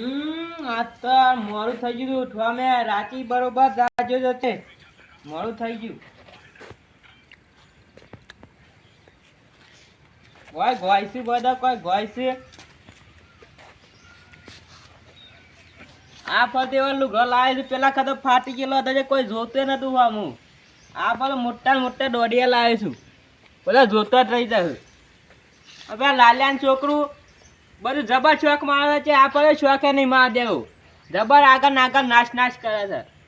તો મોડું થઈ ગયું ઉઠવા મેં રાતી બરોબર રાજો જતે મોડું થઈ ગયું. કોઈ ગોઈશું બધા કોઈ ગોઈશું આ ફરતે એવા લુગડો લાવે પેલા ખાતો ફાટી ગયેલો હતો જે કોઈ જોતું નતું હું આ પેલો મોટા મોટા દોડિયા લાવે છું. બધા જોતો જ રહી જાય હવે લાલિયાનું છોકરું બધું જબર શોખ મારે છે, આ પર શોખે નહીં માર દેવું જબર આગળ આગળ નાશ નાશ કરે છે.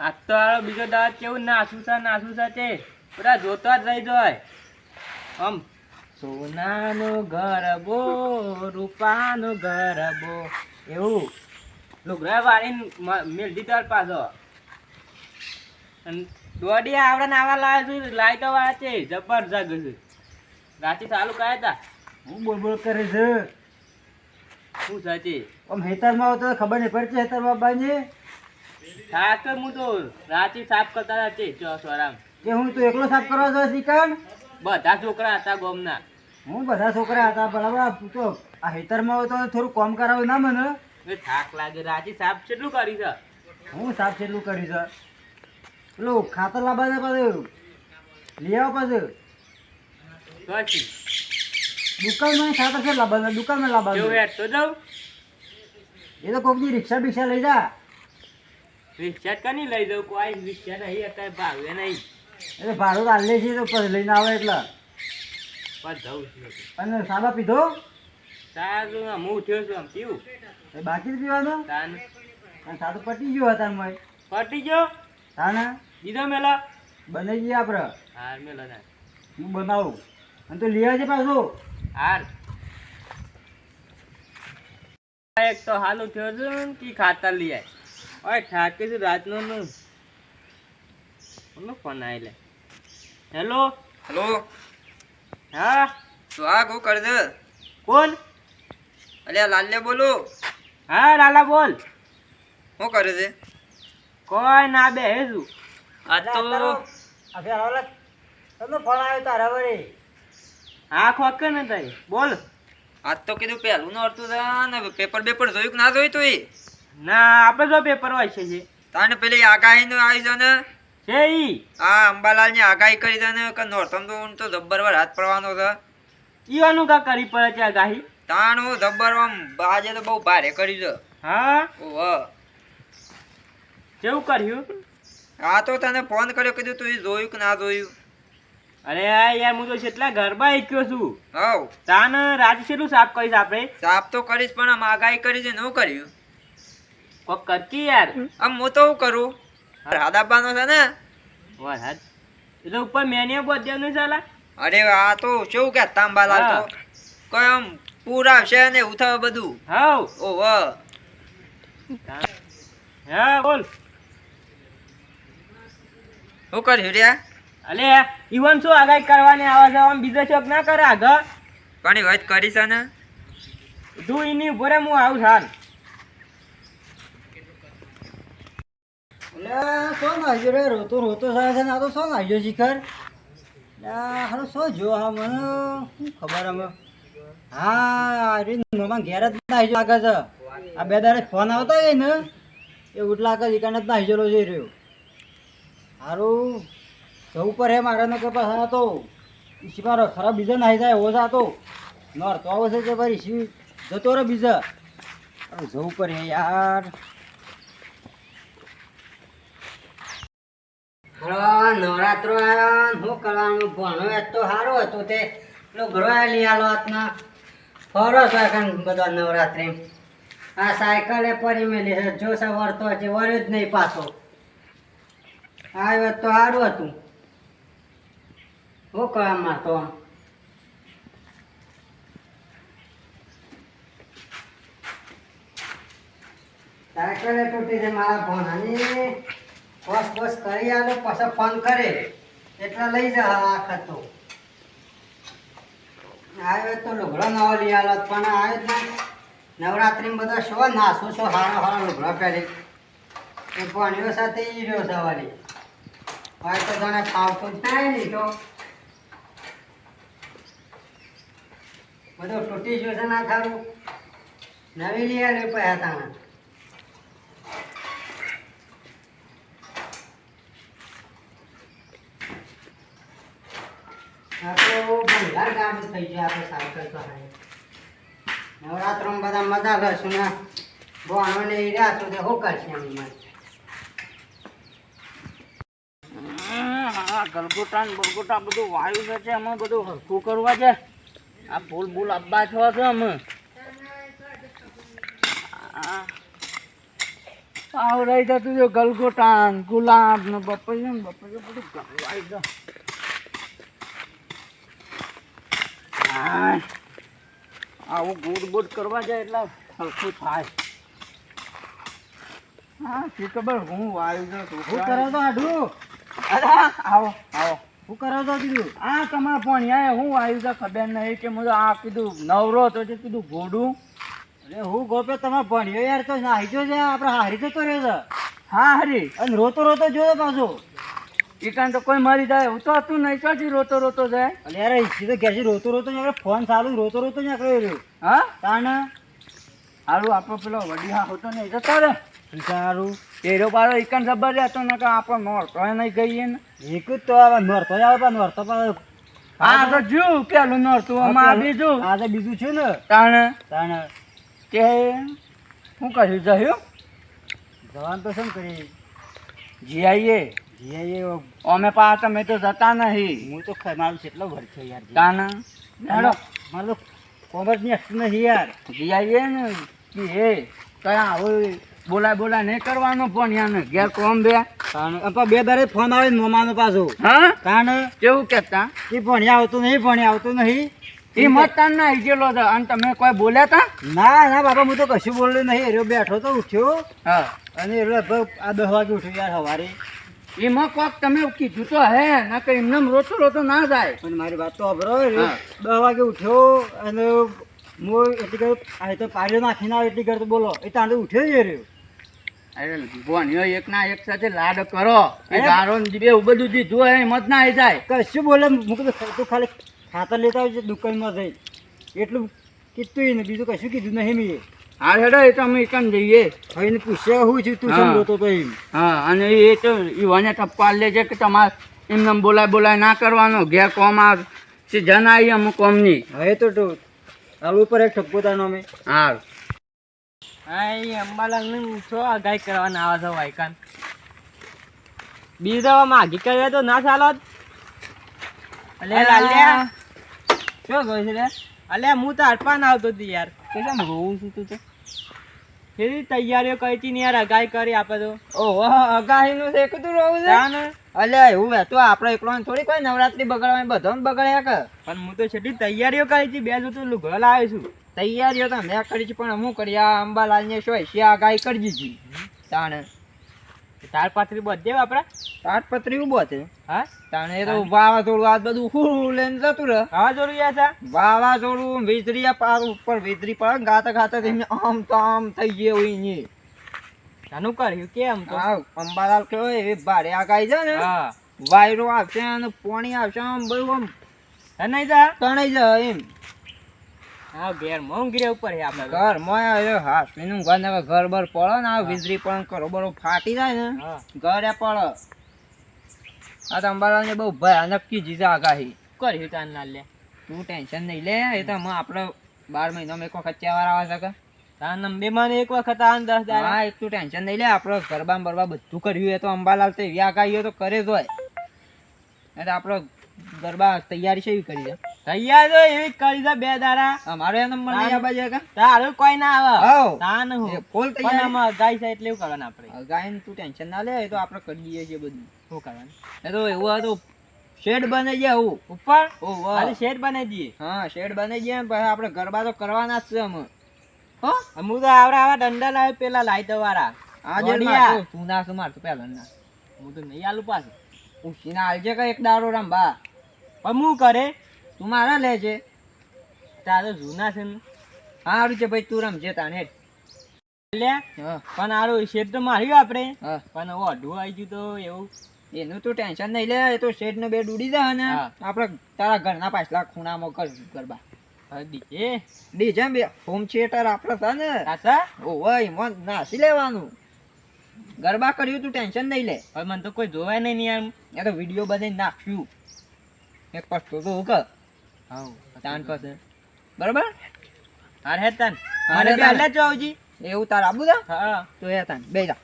આ તો હારો બીજો દાંત કેવું નાસું છે નાસું છે તે. બધા જોતો જ રહી જાય. આમ, સોનાનો ગરબો રૂપાનો ગરબો એવું. લુગડા વાળીને મ- મેલ દીધો પાછો. દોડી આવડે આવા લાવે છે, લાઈટો વાળા છે, જબર જગ છે. રાતે ચાલુ કયા હતા? હું બોલ બોલ કરે છે. શું તે? આમ હેતરમાં આવતો ખબર નહીં પડતી હેતર બાબાને. થાક હું તો રાતે સાફ કરતા હતા ચો ચોસવારામ કે હું તો એકલો સાફ કરવા જાઉં શીખણ બધા છોકરા હતા ગોમના. હું બધા છોકરા હતા બરાબર. તું તો આ હેતરમાં આવતો થોડું કામ કરાવું ના મને. એ થાક લાગે રાતે સાફ કેટલું કરી છે? હું સાફ કેટલું કરી છે? પેલું ખાતર લાવવા પાછું. લઈ આવો પાછું. પછી દુકાનમાં સાતર છે લાવવાનું દુકાનમાં કેવું જો હેઠ તો જાઉં એ તો કોકની રિક્ષા બિક્ષા લઈ જા. રિક્ષા કની લઈ જાઉં? કોઈ રિક્ષા નહીં અત્યારે ભાવે નહીં. એટલે ભાડું તો હાલે છે તો લઈને આવે એટલે. પણ જવું અને સાબા પીધો? આમ હું ઉઠ્યો છું આમ પીવું. એ બાકી જ પીવાનું? તાન. સાદું પટી ગયો હતા મય પટી ગયો? તાના? દીધો મેલા? બને ગયા આપણે હાર મેલા ના હું બનાવું? અને તો લઈ આવજે પાછું. હાર એક તો હાલ ઉઠ્યો છે ને કે ખાતર લઈ આય. ઓય થાકે છે રાતનો નું. ફોન આય લે. હેલો? હેલો? હા? તો આ કો કર દે કોણ? અલ્યા લાલ્યા બોલો. હા લાલા બોલ. શું કરે છે? કોઈ ના બે હેજુ આ તો હવે આવલા તમને ફોન આવ્યો તારા વળી. હા ખોકે ને તારી. બોલ. આજ તો કીધું પહેલું નું અડતું હતા ને પેપર બેપર જોયું કે ના જોયું તું એ ના આપણે જો પેપર હોય છે તાને પેલી આગાહી નું આવી છે ને? છે ઈ. આ અંબાલાલની આગાહી કરી દે ને કે નોર્થમ તો તો જબ્બર વાર હાથ પડવાનો છે. ઈવાનું કા કરી પડે છે આગાહી? તાણું જબ્બર આજે તો બહુ ભારે કર્યું છે. હા? ઓહ. કેવું કર્યું? આ તો તને ફોન કર્યો કીધું તું જોયું કે ના જોયું? અરે યાર હું તો કેટલા ગરબા શીખ્યો છું. હવ. તાન રાત કેટલું સાફ કરીશ આપણે. સાફ તો કરીશ પણ આ માગાઈ કરી છે ને કર્યું કોક કરકી યાર. આમ હું તો હું કરું? રાધાબાનો છે ને? વરસાદ એટલે ઉપર મેન્યુ બધે નહીં ચાલા અરે આ તો શું કે તાંબાલાલ તો? કોઈ આમ પૂરા છે ને થયું બધું? ઓ ઓહ હા. બોલ. શું કર્યું રે અલે ઈવન શું આગાહી કરવાની? આવે છે આમ બીજો શોખ ના કરે આગળ. ઘણી વાત કરી છે ને? તું એની ઉપર હું આવું છાન એટલે શું નાખ્યો રે? રોતો રોતો થાય છે ને? આ તો શું નાખ્યો શિખર? હારો શું જો હા મને? શું ખબર અમે? હા અરે મામા ઘેર જ નાખ્યો લાગે છે. આ બે દાડે ફોન આવતા હોય ને એ આગળ ઈકાને જ નાખ્યેલો છે રહ્યો. સારું જવું પર હે મારે ને કે પાછા તો. ઈસી મારો ખરાબ બીજા નાહી જાય ઓછા તો. નર તો આવશે છે ભાઈ ઈસી જતો રહે બીજા. જવું પર હે યાર. હા નવરાત્રો આવ્યા શું કરવાનું? ભણો એ તો સારું હતું તે. પેલું ઘરો લઈ આલો હાથના ફરો છો બધા નવરાત્રી. આ સાયકલે પડી મેલી છે. જો છે હજી છે, વળ્યો જ નહીં પાછો. આવ્યો તો સારું હતું. શું કરવામાં તો સાયકલે તૂટી છે મારા ભણાની? બસ બસ, કરી આલો, પછી ફોન કરે. એટલા લઈ જા આખા તો. આવ્યો તો લુગડો નવો લઈ આલો, પણ આવ્યો જ ના. નવરાત્રીમાં બધા શો નાસો શું હારો હારો લુગડો પહેરી. એ ભણ્યો સાથે ઈ રહ્યો સવારી હવે તો જાણે ફાવતું જ થાય નહીં તો. બધું તૂટી ગયું છે ના થારું? નવી લઈ આવ્યો પૈસા હતા આ ભંગાર ગામ થઈ ગયું આપણે સાયકલ નવરાત્રમાં બધા મજા કરશું ને. બહુ ને ઈ રહ્યા તો તે શું કરશે ગલગોટા ને બલગોટા બધું વાયુ છે, એમાં બધું હરખું કરવા છે. આ ફૂલ બૂલ અબ્બા છો છો અમે. આવ રહી જતું જો ગલગોટા ગુલાબ ને બપૈયા ને બપૈયા બધું ગલવાઈ જો. આવું ગુડ ગુડ કરવા જાય એટલે હલકું થાય. હા શી ખબર હું વાયુ છે શું કરો તો આઢું? અરે આવો આવો. શું કરો તો કીધું આ તમારા ભણ્યા હું આવ્યું છે ખબર નહીં કે હું આ કીધું નવરો તો તે કીધું ગોડું અરે હું ગોપે તમે ભણ્યો યાર તો નાહી જો છે આપણે હારી જતો રહ્યો છે. હા હારી. અને રોતો રોતો જોયો પાછો. ઈકાન તો કોઈ મરી જાય. હું તો હતું નહીં ચોથી રોતો રોતો જાય? એટલે યાર ઈચ્છી તો ઘેરથી રોતો રોતો નીકળે ફોન ચાલુ રોતો રોતો ને કર્યો હા? કારણ હારું આપણો પેલો વડી હા હોતો નહીં. જતો રે. સારું એરો બારો ઈકાન જબર રહેતો ને કે આપણે નોર તો નહીં ગઈએ ને. એક જ તો આવે નોરતો આવે પણ નોરતો પણ હા તો જુ પેલું નોરતું આમાં બીજું. આજે બીજું છે ને. તાણે? તાને તે શું કહ્યું જયું? જવાન તો શું કરી જી જીઆઈએ જીએ અમે પા તમે તો જતા નહીં. હું તો મારું કેટલો ભર છે યાર તાને હેડો મારું તો કોમર્સની નહીં યાર. જી આવીએ ને? કે હે કયા હવે બોલાય બોલાય નહીં કરવાનો ફોન યાને. ઘેર કોમ બે. અપા બે દાડે ફોન આવે ને મમાનો પાછો. હા? તાને કેવું કેતા એ ભણ્યા આવતું નહીં ભણ્યા આવતું નહીં. એ મતદાન ના ઈજેલો હતો. અને તમે કોઈ બોલ્યા તા? ના ના બાપા હું તો કશું બોલ્યો નહીં. એરો બેઠો તો ઉઠ્યો. હા. અને લગભગ આ દસ વાગે ઉઠ્યો યાર સવારે. એમાં કોક તમે કીધું તો હે ના કે એમને રોતો રોતો ના જાય. પણ મારી વાત તો અભરો દસ વાગે ઉઠ્યો અને હું એટલી કર આ તો પાડ્યો નાખીને આવે એટલી કર તો બોલો. એ તાંડે ઉઠ્યો જ રહ્યો. અરે ભણ્યો એક ના એક સાથે લાડ કરો. એ. ગારો એવું બધું દીધું હોય મત ના આવી જાય. કશું બોલે કીધું તું ખાલી ખાતર લેતા આવજે દુકાનમાં જઈ. એટલું કીધું ને બીજું કશું કીધું નહીં મેં હા હેડો એ તો અમે એકમ જઈએ. ભાઈને પૂછ્યા હું છું તું. સમજો તો એમ. હા અને એ તો ઈવાને ટપ્પા લેજે કે તમારે એમને બોલાય બોલાય ના કરવાનો. ઘેર કોમ આ જન આવી અમુક કોમની. હવે તો હાલ ઉપર એક ઠપકો તાનો અમે. હા હા અંબાલાલ ને છો આગાહી કરવાના આવે છે વાયકાન બીજો માગી કરીએ તો ના ચાલો અલે લાલ્યા શું કહે છે રે? અલે હું તો હડપા આવતો હતી યાર. તો કેમ રોવું છું તું તો? કેવી તૈયારીઓ કરી હતી ને યાર આગાહી કરી આપે તો. ઓહો અગાહી નું છે કીધું રહું છે? તાને? અલ્યા એવું હે તો આપણે એકલો થોડી કોઈ નવરાત્રી બગાડવાની બધો બગાડ્યા કે? પણ હું તો છેલ્લી તૈયારીઓ કરી છે બે જો તો લુગડો આવીશું છું. તૈયારીઓ તો મેં કરી છે પણ હું કરી આ અંબાલાલ ને શું છે આગાહી કરી દીધી? તાણે. તાર પાથરી બધે વાપરા પાથરી ઊભો છે. હા? તાણે તો વાવાઝોડું આ બધું હું લઈને જતું રહે. હા યા છે? વાવાઝોડું વીજળી પાર ઉપર વીજળી પડે ગાતા ગાતા આમ તો આમ થઈ ગયું હોય તાનું કર્યું કેમ તો? અંબાલાલ કેવો એવી ભારે આગાઈ છે ને વાયરો આવશે અને પોણી આવશે આમ બધું આમ તણાઈ જા. તણાઈ જા એમ. હા ઘેર મોંઘી ઉપર હે આપણે. ઘર મોય હાસવીનું ઘર ને ઘર બર પડે ને આ વીજળી પણ કરો બરો ફાટી જાય ને ઘરે પડે. આ તો અંબાલાલ ને બહુ ભયાનક કીધી છે આગાહી કર્યું તાન લાલ લે. તું ટેન્શન નહીં લે એ તો આપણે બાર મહિનામાં એક વખત ચેવાર આવે છે કે? તાનમાં એક વખત આન દસ દાડા. હા એક તું ટેન્શન નહીં લે આપણે ગરબા બરબા બધું કર્યું એ તો અંબાલાલ તો એવી આગાહીઓ તો કરે જ હોય. એટલે આપણે ગરબા તૈયારી છે એવી કરી છે. તૈયાર તો એવી કરી દે બે દાડા. અમારો એ નંબર નહીં આપવા જોઈએ તારું કોઈ ના આવે. હાઉ. તાન હું. એ ફૂલ પણ તૈયારી ગાય છે એટલે એવું કરવાનું આપણે. ને તું ટેન્શન ના લે એ તો આપણે કરી દઈએ છીએ બધું. શું કરવાનું? એ તો એવું હતું શેડ બનાવી જાય હું. ઉપર? શેડ બનાવી દઈએ. હા શેડ બનાવી ને પછી આપણે ગરબા તો કરવાના જ છે અમે. હો? હું તો આવડા આવા દંડા લાવે પેલા લાઈટ વાળા. આજે તું ના શું મારતો પેલા ના. હું તો નહીં આલું પાછું. ઉછીને આલજે કે એક દાડો રંબા પણ હું કરે? તું મારા લે છે. તારે જૂના છે ને. સારું છે ભાઈ તું રમજે તાને પણ આરો શેડ તો માર્યું આપણે. પણ અઢું આવી ગયું તો એવું. એનું તું ટેન્શન નહીં લે એ તો શેડ ને બે ડૂડી જાય ને. આપણે તારા ઘરના પાછલા ખૂણામાં કર ગરબા ડીજે ડીજે બે હોમ થિયેટર આપણે છે ને. કાકા ઓવે એમાં નાસી લેવાનું. ગરબા કર્યું તું ટેન્શન નહીં લે. હવે મને તો કોઈ જોવાય નહીં યાર. એ તો વીડિયો બધાય નાખ્યું એક પસ્તો તો હું કર. હાઉ તાન પાસે. બરાબર? હાર હે તાન. મને હે બે. હાલે ચોવજી એવું તાર આબુ તા? હા. તો હે તાન બે જા.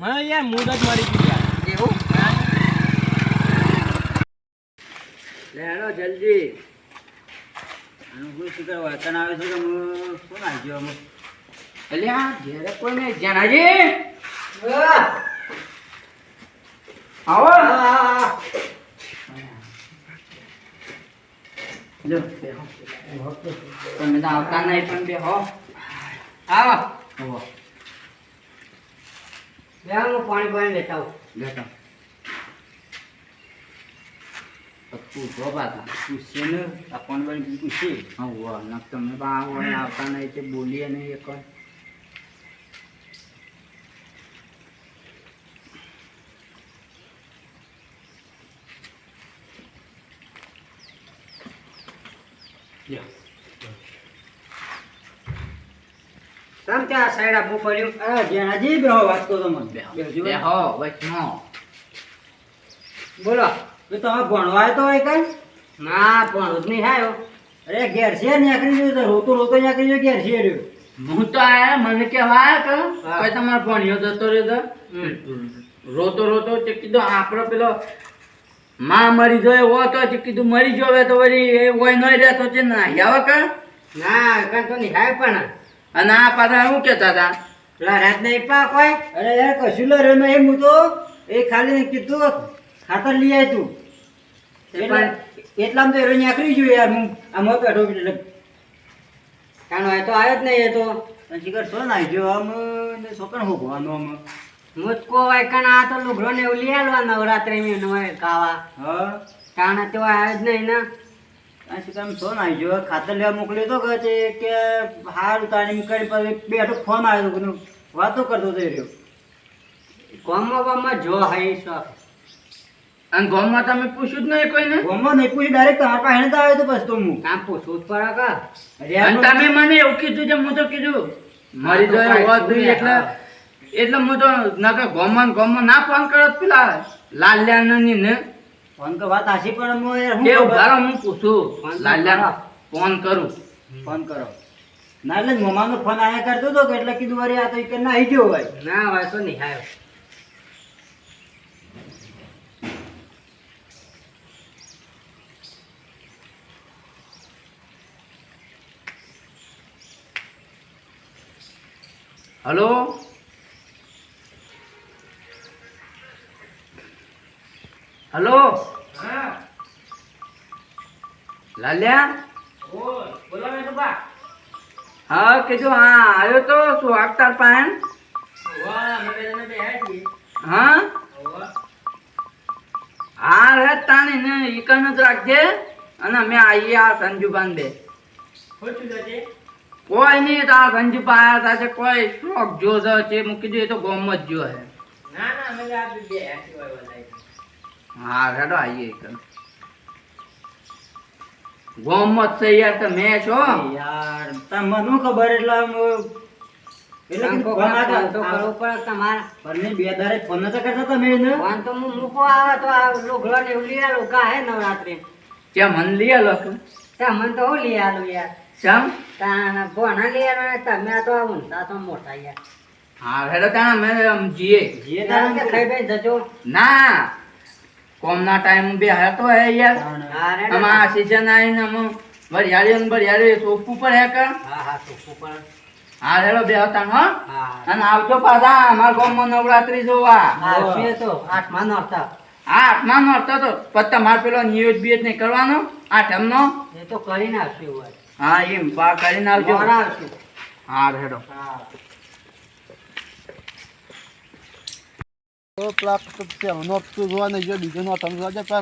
મને યાર મૂડ જ મળી ગયું યાર. એવું? લેણો જલ્દી. અલ્યા ઘેરે કોઈ નહીં જનાજી આવો લો બેહો. તમે તો આવતા નહીં પણ બે હો આવો ઊભો. બે હું પાણી પાણી લેતા આવું લેતો. તો પૂછો પાછા. પૂછશે ને આ કોણ પૂછે હા વાહ તમે બા હોય આવતા નહીં તે બોલીએ નહીં એક તમ ત્યાં સાઈડ આપવું પડ્યું આ જેનાજી બેહો વાત કરો મને. બેહજો. બે હો વચનો બોલો. તો તમે ભણવા તો હોય કઈ ના જ નહીં આવ્યો અરે ઘેર છે નીકળી ગયું તો રોતો રોતો નીકળી ગયો ઘેર છે રહ્યો. હું તો આયા મને કેવા કે. કોઈ તમારો ભણ્યો જતો રહ્યો તો. રોતો રોતો તે કીધું આપણો પેલો માં મરી ગયો હો તો તે કીધું મરી ગયો હવે તો વળી એ હોય નહીં રહેતો છે ના આવે કે? ના કાં તો નિહાય પણ. અને આ પાછા શું કહેતા હતા? પેલા રાત નહીં પા કોઈ અરે યાર કશું લો રે એ હું તો એ ખાલી કીધું ખાતર લઈ આવ્યું તું. એટલામાં તો એરો નીકળી ગયો યાર હું આમાં બેઠો એટલે કાનો આ તો આવ્યો જ નહીં એ તો. જીગર સો ના જો આમ ને છોકરા હો ભવાનો આમ. મુજકો વાયકણ આ તો લુગડો ને એવું લઈ આલવા નવરાત્રી માં નવા કાવા હા? કાણા તો આવ્યો જ નહીં ને. પછી શિખર સો ના જો? ખાતર લેવા મોકલ્યો તો કહે છે કે હારું તાણી કરી પછી બેઠો ફોન આવ્યો તો કોઈનો વાતો કરતો તો એ રહ્યો. ગામમાં ગામમાં જો હઈ શોખ અને ગામમાં તમે પૂછ્યું જ નહીં કોઈને? ગોમમાં નહીં પૂછ્યું ડાયરેક્ટ તમારા પાસે તો આવ્યો તો બસ તો હું. કામ પૂછવું જ પડે કા? અને તમે મને એવું કીધું છે હું તો કીધું મારી તો હોત નહીં એટલે. એટલે હું તો નકર ગોમન ગોમન ના ફોન કરો પેલા લાલ્યાની ને. ફોન તો વાત આશી પણ હું હું ઉભારો હું પૂછું? લાલ્યા. ફોન કરું. ફોન કરો. ના એટલે મમાનો ફોન આયા કરતો હતો કે એટલે કીધું અરે આ તો કે ના આવી ગયો ભાઈ ના હોય તો નહીં આવ્યો હલો? હલો? લાલ્યા? હા કેજો હા આવ્યો તો શું આગતાર પાન હા? હા રે તાણી ને ઈકન જ રાખજે. અને અમે આવીએ આ સંજુબાન બે. કોઈ નહીં તાર ગંજ પાયા તા છે કોઈ શોખ જો છે મૂકી દે તો ગોમ જ જો હે હા હેડો આવીએ એક. ગોમ જ છે યાર તમે છો? યાર તમને ખબર એટલે બે તમે એને? ફોન તો હું મૂકો આવે તો આ લુગડો ને એવું લઈ હે નવરાત્રી. ત્યાં મન લઈ આલો મને તો હું લઈ આલું યાર. ચમ? તાણા ભોણા લઈ આલો ને તમે આ તો ઊંધા તો મોટા યાર. હા હેડો તાણા અમે આમ જીએ. જીએ તાણા કે ખાઈ તારે જજો. ના કોમના ટાઈમ બે હતો હે યાર. આ સીઝન આવીને આમ વરિયાળી ને વરિયાળી સોપવું પડે હે કે? હા હા તો પણ હા હેડો બે હતા હા. અને આવજો પાછા અમારા ગામમાં નવરાત્રી જોવા. આવશે તો આઠમા નો હતા હા આઠમા નો હતો. તો પછી તમારે પેલો નિયોજ બીજ નહીં કરવાનો? આઠમનો એ તો કરી નાખ્યું હોય. હા એમ. પા કરી નાખજો. હા હેડો તો પ્લાક તો પહેલો તો જોવા નહીં જો બીજો નો તમે જોવા જતા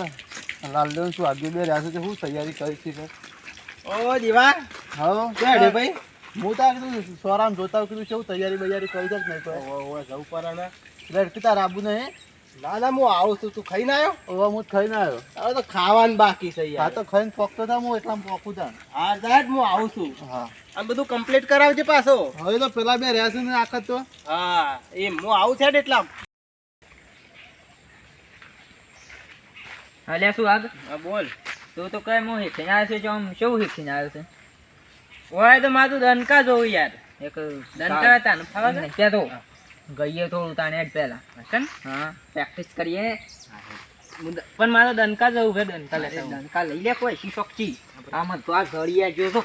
લાલ લેવું શું આગળ બે રહ્યા છે હું શું તૈયારી કરી છે ઓ દીવા. હા? ક્યાં ભાઈ? હું તો આ કીધું સોરામ જોતા કીધું છે તૈયારી બૈયારી કરી છે નહીં તો જવું પર એટલે તાર આબુ નહીં ના ના હું આવું છું. તું ખાઈને આવ્યો? હવે હું ખાઈને આવ્યો. હવે તો ખાવાનું બાકી છે હા તો ખાઈને પોકતો હતા હું એટલા પોકું તા હા સાહેબ હું આવું છું. હા. આ બધું કમ્પ્લીટ કરાવજે પાછો. હવે તો પેલા બે રહ્યા છે ને આખત તો. હા એ હું આવું છે એટલા અલ્યા શું આગ? હા બોલ. તું તો કઈ હું હીખીને આવ્યો છું આમ શું હીખીને આવ્યો છે? હોય તો મારું દનકા જોવું યાર. એક દનકા હતા ને ફાવા છે? ત્યાં તો. ગઈએ થોડું તાણે જ પહેલા. હા પ્રેક્ટિસ કરીએ. પણ મારો દનકા જવું છે દનકા લેતા દનકા લઈ લે કોઈ શી શોખી આમાં તો આ ઘડિયા જો તો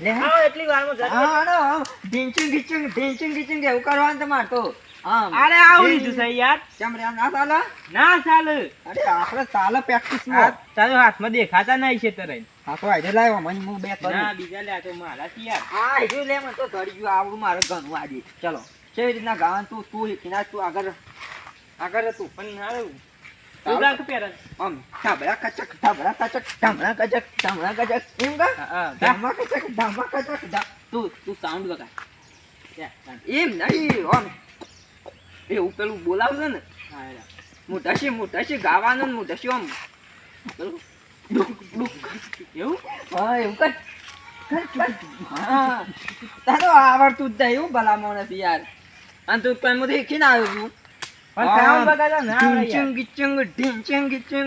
લે હા. એટલી વારમાં હા હા ઢીંચિંગ ઢીંચિંગ ઢીંચિંગ ઢીંચિંગ એવું કરવાનું તમારે તો. આમ. અરે આવું લીધું છે યાર. કેમ રે ના ચાલે? ના ચાલે. અરે આપણે ચાલે પ્રેક્ટિસમાં. તારો હાથમાં દેખાતા નહીં છે તરે હા તો આજે લાવ્યો મને હું બે કરું. ના બીજા લે તો મારા યાર. હા આઈડે લે મને તો ધડી ગયું આવડું મારે ઘણું આજે. ચલો. કેવી રીતના ગાવાનું તું તું કિનાર તું આગળ આગળ તું પણ હારું તું ગાક પહેરસ આમ ઢાબળા કચક ઢાબળા કચક ઢાબળા કચક ઢાબળા કચક. એમ કા? હા કચક ઢાબા કચક તું તું સાઉન્ડ વગા એમ નહીં આમ. એવું પેલું બોલાવશે ને. ગાવાનું ને આમ. એવું? એવું કર. હા. તારો આવડતું જ નહીં એવું ભલામણ નથી યાર. અને તું કોઈ મને શીખીને આવ્યો છું. પણ કામ વગાડો ના આવડે યાર ઢીંચું ગીચું ઢીંચું ગીચું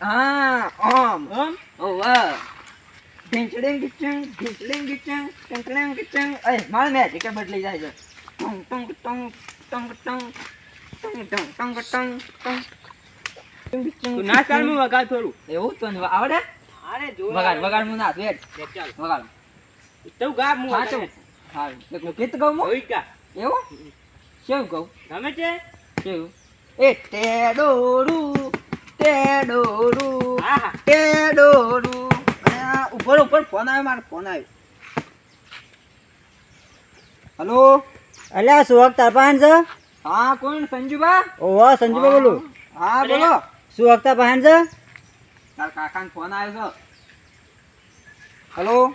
હા ઓમ ઓમ ઓવા ઢીંચડીંગ ગીચું ઢીંચડીંગ ગીચું ટંકડિંગ ગીચું એ મારે મેં કે બદલી જાય છે. ટંગ ટંગ ટંગ ટંગ ટંગ ટંગ ટંગ ટંગ ટંગ ટંગ. તું ના ચાલ હું વગાડ થોડું એવું તો આવડે? અરે જો વગાડ વગાડ હું ના વેટ ચાલ. વગાડ. તું ગા હું હા તો. ગીત ગાઉં હું? એવું? કેવું કહું? ગમે છે? કેવું? એ ટેડોરું ટેડોરું ટેડોરું. ઉપર ઉપર ફોન આવ્યો મારો ફોન આવ્યો. હલો? અલ્યા સુહાગ તાપાન છે? હા કોણ? સંજુબા? ઓહો સંજુબા બોલું. હા બોલો. સુહાગ તાપાન છે? તાર કાકાનો ફોન આવ્યો છે. હલો?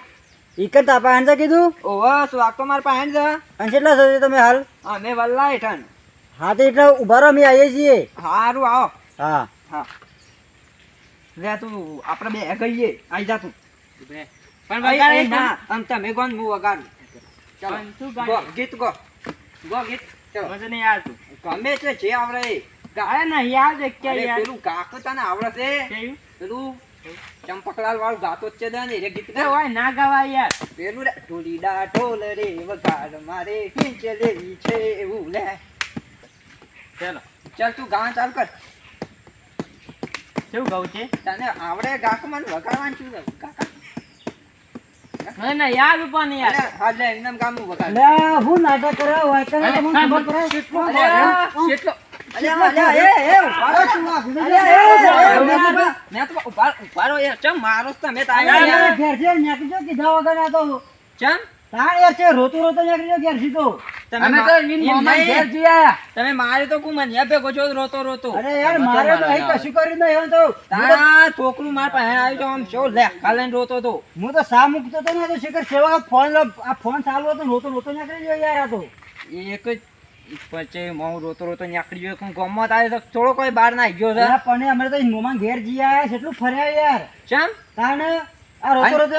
ઈકર તાપાન છે કીધું? ઓહો શું આખો મારા પાસે છે. અને કેટલા છો તમે હાલ? અમે મેં વલ્લા હેઠણ હા તો એટલે ઊભા રહો અમે આવીએ છીએ. હારું આવો. હા. હા. લે તું આપણે બે ગઈએ. આવી જા તું. પણ વગાડે ના? અને તમે ગોન હું વગાડું. ચાલો. તું ગો ગીત ગો. ગો ગીત. ચાલો. મને નહીં આવતું ગમે છે જે આવડે. અરે નહીં આવડે કે યાર પેલું કાકો તને આવડે છે? પેલું ચંપકલાલ વાળું ગાતો જ છે ને રે ગીત એ ઓય ના ગાવા યાર. પેલું રે ઢોલીડા ઢોલ રે વગાડ મારે ખીંચ લેવી છે એવું લે. ચાલો. ચાલ તું ગાવા ચાલ કર. કેવું ગાવું છે? તને આવડે ગાક મને વગાડવાનું શું ઉપર નહીં યાદ પણ યાર. અરે, હા લે એમનેમ વગાડ અલ્યા હું નાટક કરે હોય તો મને ખબર પડે કેટલો તમે મારે તો કુ ભેગો છો રોતો રોતો. અરે યાર મારે તો અહીં છોકરું માર પાસે આવ્યું આમ શું લે કાલે રોતો તો હું તો સા મૂકતો તો ને તો શેખર સેવા ફોન આ ફોન ચાલુ હતો રોતો રોતો નીકળી ગયો યાર આ એક જ પછી હું રોતો રોતો નીકળી ગયો કોણ ગામમાં તારે તો થોડો કોઈ બહાર ના ગયો છે. પણ અમે તો મોમાં ઘેર જઈ આયા છે. એટલું ફર્યા યાર. ચમ? તાણ આ રોતો રોતો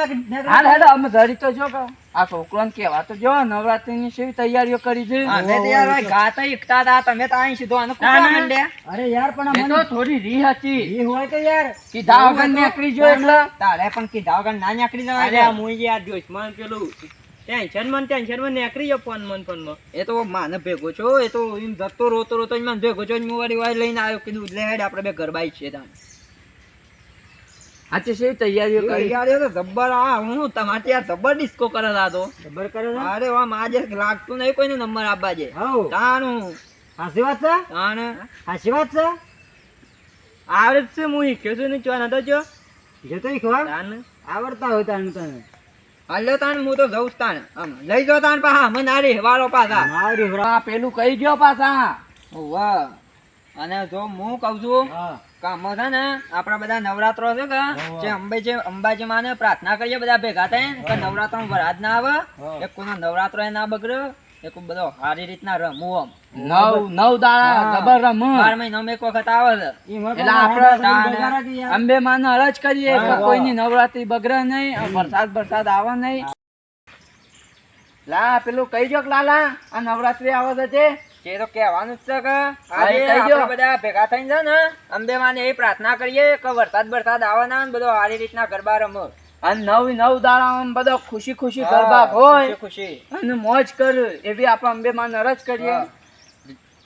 હાલ હેડો અમે ધરી તો જો આ છોકરો ને કેવા તો જો નવરાત્રીની શેવી તૈયારીઓ કરી છે. અમે તો યાર ગાતા એકતા હતા. તમે તો અહીં સીધો આને કુટા ના, ના. માંડ્યા. અરે યાર પણ એ અમને તો થોડી રી હતી. રી હોય તો યાર? કીધા વગર નીકળી જો એટલે. તારે પણ કીધા વગર ના નીકળી અરે આ જવાય મુઈ યાર જોઈશ મને પેલું. ટેન્શન મન ટેન્શનમાં નેકરી ગયો ફોન મન ફોનમાં. એ તો માને ભેગો છો એ તો એમ જતો રોતો રોતો જ મને ભેગો છો હું વાળી વાય લઈને આવ્યો કીધું લે હેડ આપણે બે ગરબાઈ છે તાન આજે કેવી તૈયારીઓ કરી. તો જબ્બર આ હું તમારે ત્યાં જબ્બર ડિસ્કો કરે આ તો જબ્બર કરે અરે વાહ માજે લાગતું નહીં કોઈને નંબર આપવા જે. હઉ. તાનું હાસી વાત છે? તાણ. હાસી વાત છે? આવડે છે હું શીખ્યો છું ને ચો નતો ચો. જતો તાન આવડતા હોય તાણ તને. હાલ્યો તાણ હું તો જઉં તાણ આમ લઈ જાઓ તાણ પાછા મને નારી વાળો પાછા. મારી હરા પેલું કહી ગયો પાછા. વાહ. અને જો હું કહું છું કામ છે ને આપણા બધા નવરાત્રો છે કે જે અંબાજી અંબાજી માને પ્રાર્થના કરીએ બધા ભેગા થાય કે નવરાત્રો વરાજ ના આવે. એક કોઈનો નવરાત્રો ના બગડે. એક બધો સારી રીતના રમવું આમ. નવ નવ દાડા ગબર રમ. બાર મહિનો એક વખત આવે છે. એટલે આપણે. અંબે માનો અરજ કરીએ કે કોઈની નવરાત્રી બગડે નહીં વરસાદ વરસાદ આવે નહીં. લા પેલું કહી જો લાલા આ નવરાત્રી આવે છે તે? જે તો કહેવાનું જ છે કે આજે. આપણે બધા ભેગા થઈને છે ને અંબે માને એ પ્રાર્થના કરીએ કે વરસાદ વરસાદ આવે ના બધો સારી રીતના ગરબા રમો. અને નવ નવ દાડા બધા ખુશી ખુશી ગરબા હોય ખુશી. અને મોજ કર એવી આપણે અંબે માં નરજ કરીએ.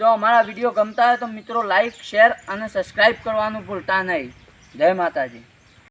તો અમારા વીડિયો ગમતા હોય તો મિત્રો લાઈક શેર અને સબસ્ક્રાઇબ કરવાનું ભૂલતા નહીં. જય માતાજી.